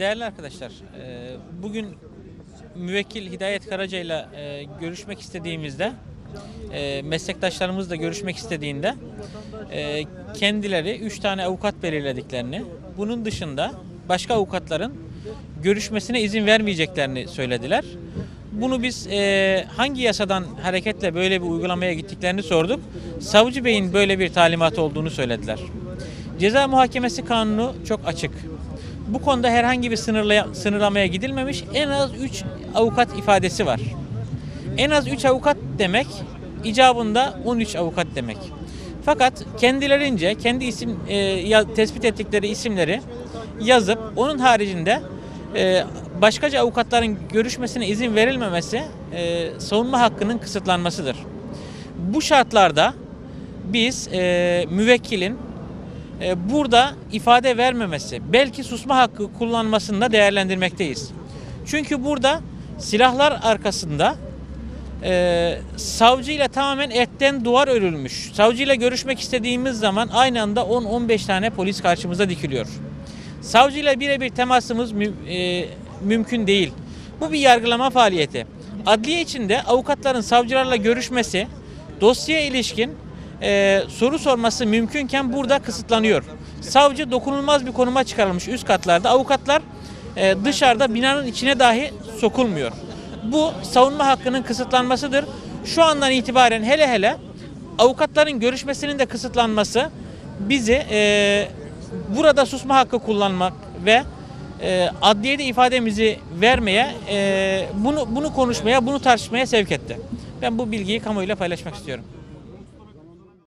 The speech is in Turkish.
Değerli arkadaşlar, e, bugün müvekkil Hidayet Karaca ile e, görüşmek istediğimizde, e, meslektaşlarımızla görüşmek istediğinde kendileri 3 tane avukat belirlediklerini, bunun dışında başka avukatların görüşmesine izin vermeyeceklerini söylediler. Bunu biz e, hangi yasadan hareketle böyle bir uygulamaya gittiklerini sorduk. Savcı Bey'in böyle bir talimatı olduğunu söylediler. Ceza muhakemesi kanunu çok açık. Bu konuda herhangi bir sınırlaya, sınırlamaya gidilmemiş. En az 3 avukat ifadesi var. En az 3 avukat demek icabında 13 avukat demek. Fakat kendilerince kendi isim e, ya, tespit ettikleri isimleri yazıp onun haricinde e, başkaca avukatların görüşmesine izin verilmemesi e, savunma hakkının kısıtlanmasıdır. Bu şartlarda biz e, müvekkilin burada ifade vermemesi, belki susma hakkı kullanmasını da değerlendirmekteyiz. Çünkü burada silahlar arkasında e, savcıyla tamamen etten duvar örülmüş. Savcıyla görüşmek istediğimiz zaman aynı anda 10-15 tane polis karşımıza dikiliyor. Savcıyla birebir temasımız mü- e, mümkün değil. Bu bir yargılama faaliyeti. Adliye içinde avukatların savcılarla görüşmesi, dosyaya ilişkin e, soru sorması mümkünken burada kısıtlanıyor. Savcı dokunulmaz bir konuma çıkarılmış üst katlarda. Avukatlar e, dışarıda binanın içine dahi sokulmuyor. Bu savunma hakkının kısıtlanmasıdır. Şu andan itibaren hele hele avukatların görüşmesinin de kısıtlanması bizi e, burada susma hakkı kullanmak ve e, adliyede ifademizi vermeye, e, bunu bunu konuşmaya, bunu tartışmaya sevk etti. Ben bu bilgiyi kamuoyuyla paylaşmak istiyorum.